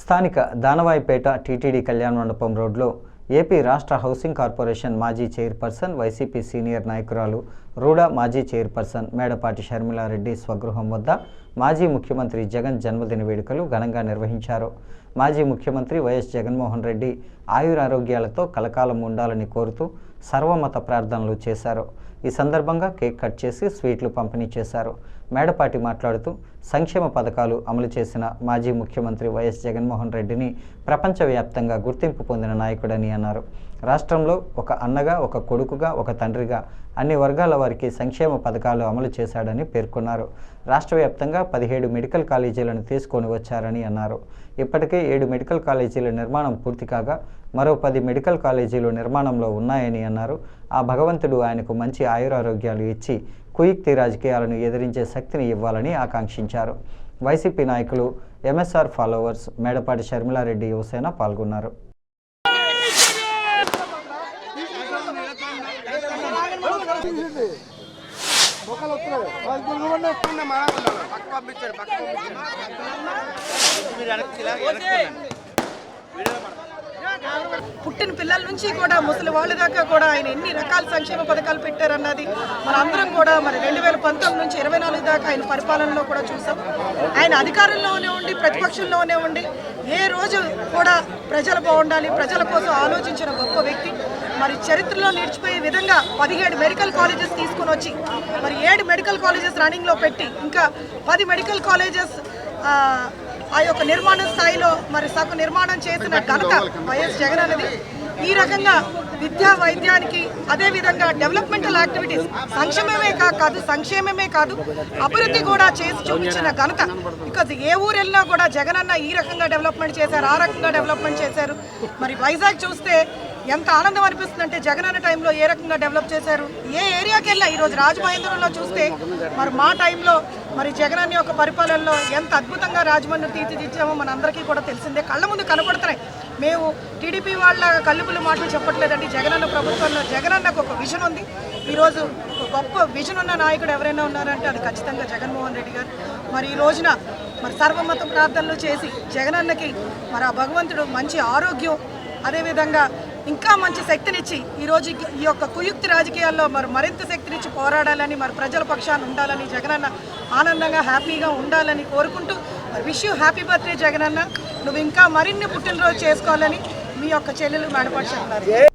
స్థానిక దానవాయిపేట టీటీడీ కళ్యాణ మండపం రోడ్లో ఏపీ రాష్ట్ర హౌసింగ్ కార్పొరేషన్ మాజీ చైర్పర్సన్ వైసీపీ సీనియర్ నాయకురాలు రూడా మాజీ చైర్పర్సన్ మేడపాటి షర్మిలారెడ్డి స్వగృహం వద్ద మాజీ ముఖ్యమంత్రి జగన్ జన్మదిన వేడుకలు ఘనంగా నిర్వహించారు. మాజీ ముఖ్యమంత్రి వైఎస్ జగన్మోహన్ రెడ్డి ఆయురారోగ్యాలతో కలకాలం ఉండాలని కోరుతూ సర్వమత ప్రార్థనలు చేశారు. ఈ సందర్భంగా కేక్ కట్ చేసి స్వీట్లు పంపిణీ చేశారు. మేడపాటి మాట్లాడుతూ సంక్షేమ పథకాలు అమలు చేసిన మాజీ ముఖ్యమంత్రి వైఎస్ జగన్మోహన్ రెడ్డిని ప్రపంచవ్యాప్తంగా గుర్తింపు పొందిన నాయకుడని అన్నారు. రాష్ట్రంలో ఒక అన్నగా ఒక కొడుకుగా ఒక తండ్రిగా అన్ని వర్గాల వారికి సంక్షేమ పథకాలు అమలు చేశాడని పేర్కొన్నారు. రాష్ట్ర వ్యాప్తంగా పదిహేడు మెడికల్ కాలేజీలను తీసుకొని వచ్చారని అన్నారు. ఇప్పటికే ఏడు మెడికల్ కాలేజీల నిర్మాణం పూర్తి కాగా మరో పది మెడికల్ కాలేజీలు నిర్మాణంలో ఉన్నాయని అన్నారు. ఆ భగవంతుడు ఆయనకు మంచి ఆయురారోగ్యాలు ఇచ్చి కుయుక్తి రాజకీయాలను ఎదిరించే శక్తిని ఇవ్వాలని ఆకాంక్షించారు. వైసీపీ నాయకులు ఎంఎస్ఆర్ ఫాలోవర్స్ మేడపాటి షర్మిలారెడ్డి యువసేన పాల్గొన్నారు. పుట్టిన పిల్లల నుంచి కూడా ముసలి వాళ్ళ దాకా కూడా ఆయన ఎన్ని రకాల సంక్షేమ పథకాలు పెట్టారన్నది మనందరం కూడా మరి రెండు వేల పంతొమ్మిది నుంచి ఇరవై నాలుగు దాకా ఆయన పరిపాలనలో కూడా చూసాం. ఆయన అధికారంలోనే ఉండి ప్రతిపక్షంలోనే ఉండి ఏ రోజు కూడా ప్రజలు బాగుండాలి ప్రజల కోసం ఆలోచించిన గొప్ప వ్యక్తి. మరి చరిత్రలో నిలిచిపోయే విధంగా పదిహేడు మెడికల్ కాలేజెస్ తీసుకొని వచ్చి మరి ఏడు మెడికల్ కాలేజెస్ రన్నింగ్లో పెట్టి ఇంకా పది మెడికల్ కాలేజెస్ ఆ, యొక్క నిర్మాణ స్థాయిలో మరి సగం నిర్మాణం చేసిన ఘనత వైఎస్ జగన్ అనేది ఈ రకంగా విద్యా వైద్యానికి అదే విధంగా డెవలప్మెంటల్ యాక్టివిటీస్ సంక్షేమమే కాదు సంక్షేమమే కాదు అభివృద్ధి కూడా చేసి చూపించిన ఘనత. బికాజ్ ఏ ఊరు వెళ్ళినా కూడా జగన్ అన్న ఈ రకంగా డెవలప్మెంట్ చేశారు ఆ రకంగా డెవలప్మెంట్ చేశారు. మరి వైజాగ్ చూస్తే ఎంత ఆనందం అనిపిస్తుందంటే జగన్ అన్న టైంలో ఏ రకంగా డెవలప్ చేశారు? ఏ ఏరియాకి వెళ్ళా? ఈరోజు రాజమహేంద్రంలో చూస్తే మరి మా టైంలో మరి జగన్ అన్న యొక్క పరిపాలనలో ఎంత అద్భుతంగా రాజమండ్రి తీర్చిదిద్దామో మనందరికీ కూడా తెలిసిందే. కళ్ళ ముందు కనపడుతున్నాయి. మేము టీడీపీ వాళ్ళ కల్లుపులు మాటలు చెప్పట్లేదండి. జగనన్న ప్రభుత్వంలో జగనన్నకు ఒక విజన్ ఉంది. ఈరోజు ఒక గొప్ప విజన్ ఉన్న నాయకుడు ఎవరైనా ఉన్నారంటే అది ఖచ్చితంగా జగన్మోహన్ రెడ్డి గారు. మరి ఈ రోజున మరి సర్వమత ప్రార్థనలు చేసి జగనన్నకి మరి ఆ భగవంతుడు మంచి ఆరోగ్యం అదేవిధంగా ఇంకా మంచి శక్తినిచ్చి ఈరోజు ఈ యొక్క కుయుక్తి రాజకీయాల్లో మరి మరింత శక్తినిచ్చి పోరాడాలని మరి ప్రజల పక్షాన ఉండాలని జగనన్న ఆనందంగా హ్యాపీగా ఉండాలని కోరుకుంటూ మరి విష్ యూ హ్యాపీ బర్త్డే జగనన్న. నువ్వు ఇంకా మరిన్ని పుట్టినరోజు చేసుకోవాలని మీ యొక్క చెల్లెలు మేడపాటు